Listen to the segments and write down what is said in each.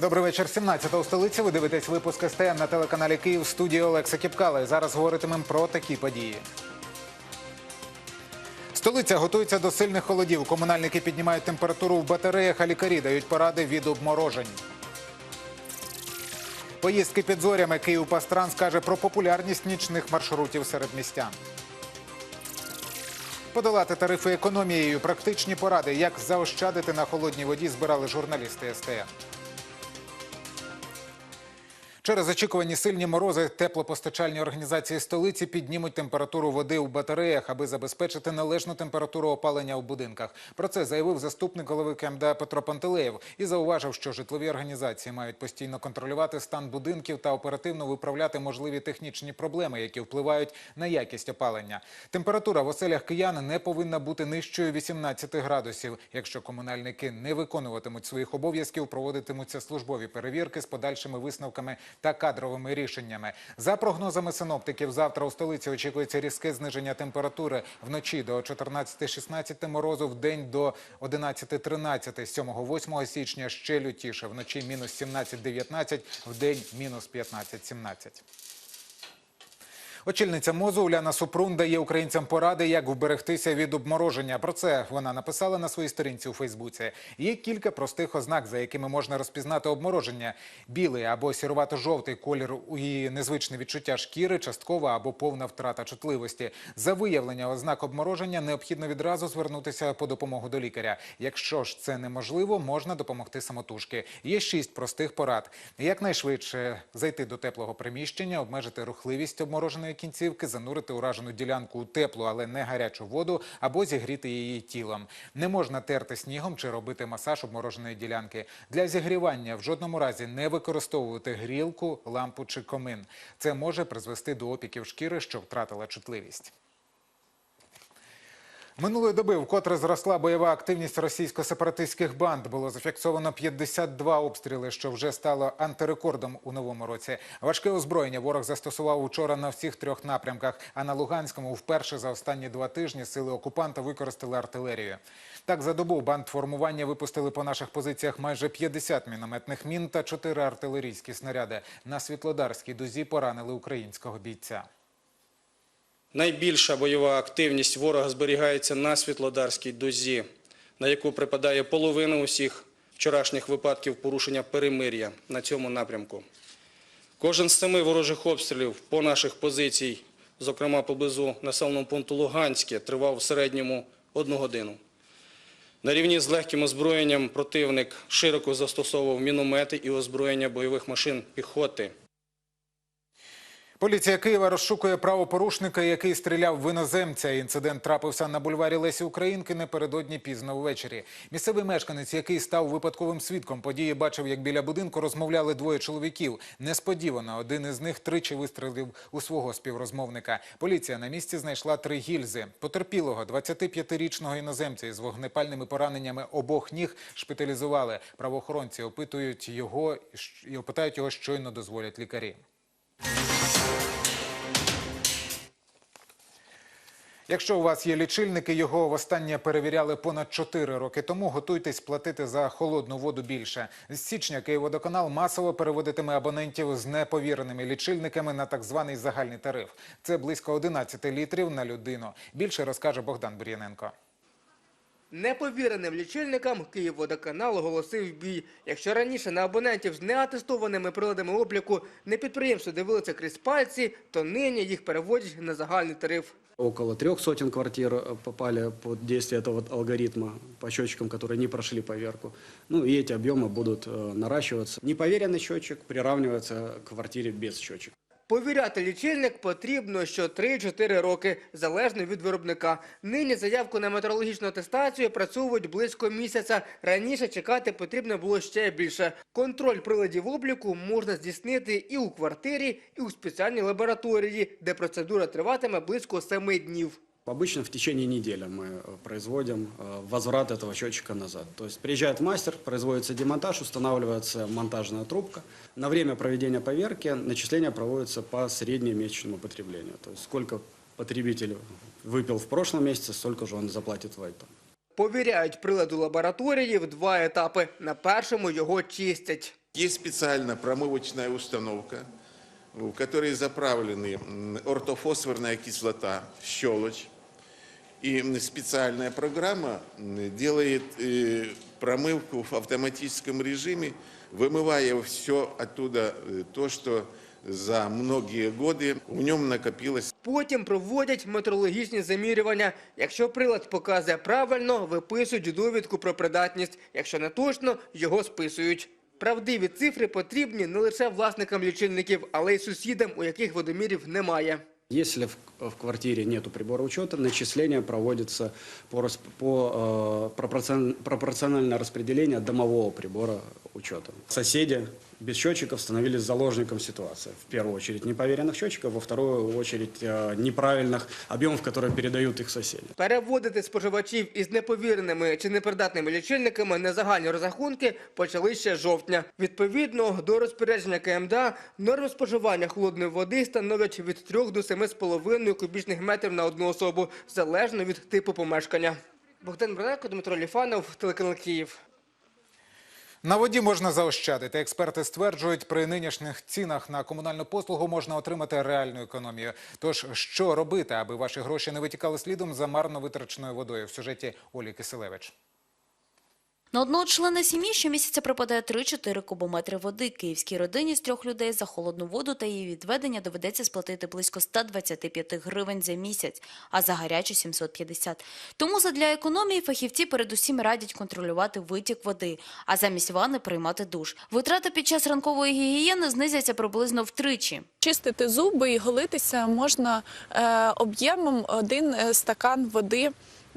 Добрий вечір. 17 у столиці. Ви дивитесь випуск СТН на телеканалі Київ студії Олекса Кіпкала. Зараз говоритимемо про такі події. Столиця готується до сильних холодів. Комунальники піднімають температуру в батареях, а лікарі дають поради від обморожень. Поїздки під зорями Київ Пастран скаже про популярність нічних маршрутів серед містян. Подолати тарифи економією, практичні поради, як заощадити на холодній воді, збирали журналісти СТН. Через очікувані сильні морози теплопостачальні організації столиці піднімуть температуру води у батареях, аби забезпечити належну температуру опалення у будинках. Про це заявив заступник голови КМДА Петро Пантелеєв і зауважив, що житлові організації мають постійно контролювати стан будинків та оперативно виправляти можливі технічні проблеми, які впливають на якість опалення. Температура в оселях киян не повинна бути нижчою 18 градусів. Якщо комунальники не виконуватимуть своїх обов'язків, проводитимуться службові перевірки з подальшими висновками та кадровими рішеннями. За прогнозами синоптиків, завтра у столиці очікується різке зниження температури вночі до 14-16 морозу, в день до 11-13, 7-8 січня ще лютіше, вночі мінус 17-19, в день мінус 15-17. Очільниця МОЗу Уляна Супрун дає українцям поради, як вберегтися від обмороження. Про це вона написала на своїй сторінці у Фейсбуці. Є кілька простих ознак, за якими можна розпізнати обмороження: білий або сірувато-жовтий колір і незвичне відчуття шкіри, часткова або повна втрата чутливості. За виявлення ознак обмороження необхідно відразу звернутися по допомогу до лікаря. Якщо ж це неможливо, можна допомогти самотужки. Є шість простих порад: якнайшвидше зайти до теплого приміщення, обмежити рухливість обмороженої кінцівки, занурити уражену ділянку у теплу, але не гарячу воду, або зігріти її тілом. Не можна терти снігом чи робити масаж обмороженої ділянки. Для зігрівання в жодному разі не використовувати грілку, лампу чи комин. Це може призвести до опіків шкіри, що втратила чутливість. Минулої доби вкотре зросла бойова активність російсько-сепаратистських банд. Було зафіксовано 52 обстріли, що вже стало антирекордом у новому році. Важке озброєння ворог застосував учора на всіх трьох напрямках. А на Луганському вперше за останні два тижні сили окупанта використали артилерію. Так за добу бандформування випустили по наших позиціях майже 50 мінометних мін та 4 артилерійські снаряди. На Світлодарській дузі поранили українського бійця. Найбільша бойова активність ворога зберігається на Світлодарській дозі, на яку припадає половина усіх вчорашніх випадків порушення перемир'я на цьому напрямку. Кожен з семи ворожих обстрілів по наших позицій, зокрема поблизу населеного пункту Луганське, тривав в середньому одну годину. На рівні з легким озброєнням противник широко застосовував міномети і озброєння бойових машин піхоти. Поліція Києва розшукує правопорушника, який стріляв в іноземця. Інцидент трапився на бульварі Лесі Українки напередодні пізно ввечері. Місцевий мешканець, який став випадковим свідком події, бачив, як біля будинку розмовляли двоє чоловіків. Несподівано один із них тричі вистрелив у свого співрозмовника. Поліція на місці знайшла три гільзи. Потерпілого 25-річного іноземця із вогнепальними пораненнями обох ніг шпиталізували. Правоохоронці опитують його і опитають його, щойно дозволять лікарі. Якщо у вас є лічильники, його востаннє перевіряли понад 4 роки тому. Готуйтесь платити за холодну воду більше. З січня Київводоканал масово переводитиме абонентів з неповіреними лічильниками на так званий загальний тариф. Це близько 11 літрів на людину. Більше розкаже Богдан Бур'яненко. Неповіреним лічильникам Київводоканал оголосив бій. Якщо раніше на абонентів з неатестованими приладами обліку не підприємство дивилися крізь пальці, то нині їх переводять на загальний тариф. Около трех сотен квартир э, попали под действие этого вот алгоритма по счетчикам, которые не прошли поверку. Ну и эти объемы будут э, наращиваться. Неповеренный счетчик приравнивается к квартире без счетчика. Повіряти лічильник потрібно що 3-4 роки, залежно від виробника. Нині заявку на метрологічну атестацію працюють близько місяця. Раніше чекати потрібно було ще більше. Контроль приладів обліку можна здійснити і у квартирі, і у спеціальній лабораторії, де процедура триватиме близько 7 днів. Обычно в течение недели мы э, производим э, возврат этого счетчика назад. То есть приезжает мастер, производится демонтаж, устанавливается монтажная трубка. На время проведения поверки начисления проводятся по среднемесячному потреблению. То есть сколько потребитель выпил в прошлом месяце, столько же он заплатит в этом. Повіряють прилад у лабораторії в два етапи. На першому його чистять. Есть специальная промывочная установка, в которой заправлены м, ортофосфорная кислота, щелочь. И м, специальная программа м, делает э, промывку в автоматическом режиме, вымывая все оттуда э, то, что за многие годы в нем накопилось. Потім проводять метрологічні замірювання. Якщо прилад показує правильно, виписують довідку про придатність. Якщо не точно, його списують. Правдиві цифри потрібні не лише власникам лічильників, але й сусідам, у яких водомірів немає. Если в, в квартире нет прибора учета, начисление проводится по, по э, пропорцион- пропорциональное домового прибора учета. Соседи без счетчиков становились заложником ситуации. В первую очередь непроверенных счетчиков, во вторую очередь э, неправильных объемов, которые передают их соседи. Переводити споживачів із неповіреними чи непридатними лічильниками на загальні розрахунки почали ще з жовтня. Відповідно до розпорядження КМДА, норми споживання холодної води становлять від 3 до 7,5 кубічних метрів на одну особу, залежно від типу помешкання. Богдан Броненко, Дмитро Ліфанов, телеканал Київ. На воді можна заощадити. Експерти стверджують, при нинішніх цінах на комунальну послугу можна отримати реальну економію. Тож, що робити, аби ваші гроші не витікали слідом за марно витраченою водою? В сюжеті Олі Киселевич. На одного члена сім'ї щомісяця припадає 3-4 кубометри води. Київській родині з трьох людей за холодну воду та її відведення доведеться сплатити близько 125 гривень за місяць, а за гарячу – 750. Тому задля економії фахівці передусім радять контролювати витік води, а замість ванни приймати душ. Витрати під час ранкової гігієни знизяться приблизно втричі. Чистити зуби і голитися можна е, об'ємом один е, стакан води.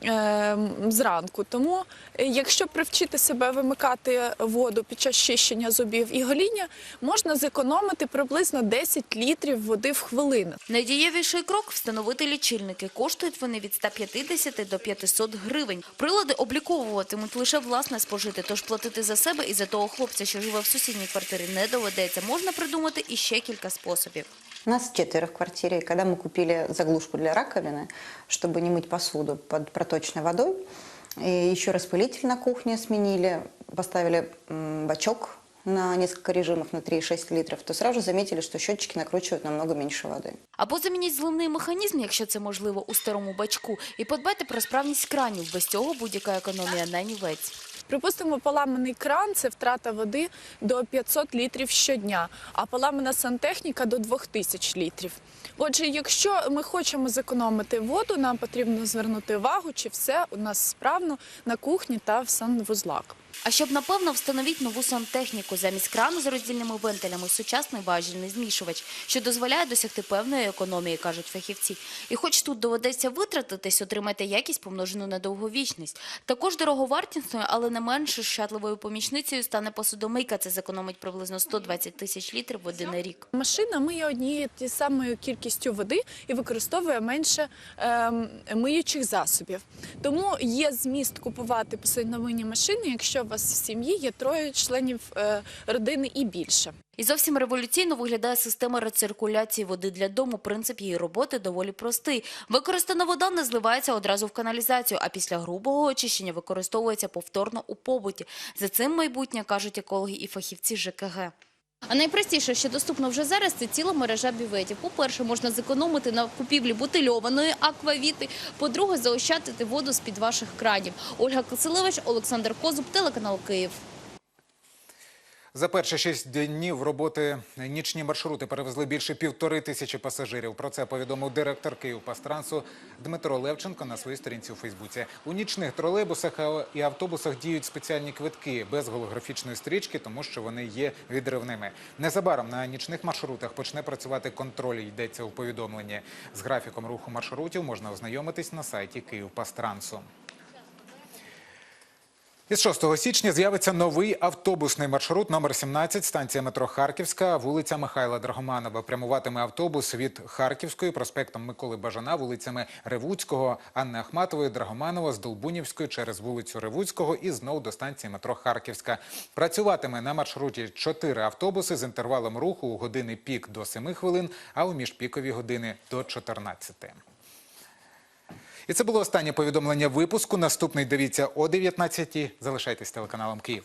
е, Зранку, тому е, якщо привчити себе вимикати воду під час чищення зубів і гоління, можна зекономити приблизно 10 літрів води в хвилину. Найдієвіший крок – встановити лічильники. Коштують вони від 150 до 500 гривень. Прилади обліковуватимуть лише власне спожити, тож платити за себе і за того хлопця, що живе в сусідній квартирі, не доведеться. Можна придумати іще кілька способів. Нас четверо в квартире, и когда мы купили заглушку для раковины, чтобы не мыть посуду под проточной водой, и еще распылитель на кухне сменили, поставили бачок на несколько режимов на 3,6 литров, то сразу заметили, что счетчики накручивают намного меньше воды. Або замініть зливний механізм, якщо це можливо, у старому бачку, і подбайте про справність кранів. Без цього будь-яка економія на нівець. Припустимо, поламаний кран це втрата води до 500 літрів щодня, а поламана сантехніка до 2000 літрів. Отже, якщо ми хочемо зекономити воду, нам потрібно звернути увагу, чи все у нас справно на кухні та в санвузлах. А щоб напевно встановіть нову сантехніку замість крану з роздільними вентилями, сучасний важільний змішувач, що дозволяє досягти певної економії, кажуть фахівці. І хоч тут доведеться витратитись, отримайте якість помножену на довговічність. Також дороговартісною, але не менш щадливою помічницею стане посудомийка. Це зекономить приблизно 120 тисяч літрів води на рік. Машина миє однією ті самою кількістю води і використовує менше ем, миючих засобів. Тому є зміст купувати посудомийні машини, якщо у вас в сім'ї є троє членів е, родини і більше. І зовсім революційно виглядає система рециркуляції води для дому. Принцип її роботи доволі простий. Використана вода не зливається одразу в каналізацію, а після грубого очищення використовується повторно у побуті. За цим майбутнє, кажуть екологи і фахівці ЖКГ. А найпростіше, що доступно вже зараз, це ціла мережа бюветів. По-перше, можна зекономити на купівлі бутильованої аквавіти. По-друге, заощадити воду з-під ваших кранів. Ольга Киселевич, Олександр Козуб, телеканал Київ. За перші шість днів роботи нічні маршрути перевезли більше півтори тисячі пасажирів. Про це повідомив директор Київпастрансу Дмитро Левченко на своїй сторінці у Фейсбуці. У нічних тролейбусах і автобусах діють спеціальні квитки без голографічної стрічки, тому що вони є відривними. Незабаром на нічних маршрутах почне працювати контроль. Йдеться у повідомленні. З графіком руху маршрутів можна ознайомитись на сайті Київпастрансу. Із 6 січня з'явиться новий автобусний маршрут номер 17, станція метро Харківська, вулиця Михайла Драгоманова. Прямуватиме автобус від Харківської, проспектом Миколи Бажана, вулицями Ревуцького, Анни Ахматової, Драгоманова, з Долбунівської через вулицю Ревуцького і знов до станції метро Харківська. Працюватиме на маршруті 4 автобуси з інтервалом руху у години пік до 7 хвилин, а у міжпікові години до 14. І це було останнє повідомлення випуску. Наступний дивіться о 19 Залишайтесь телеканалом Київ.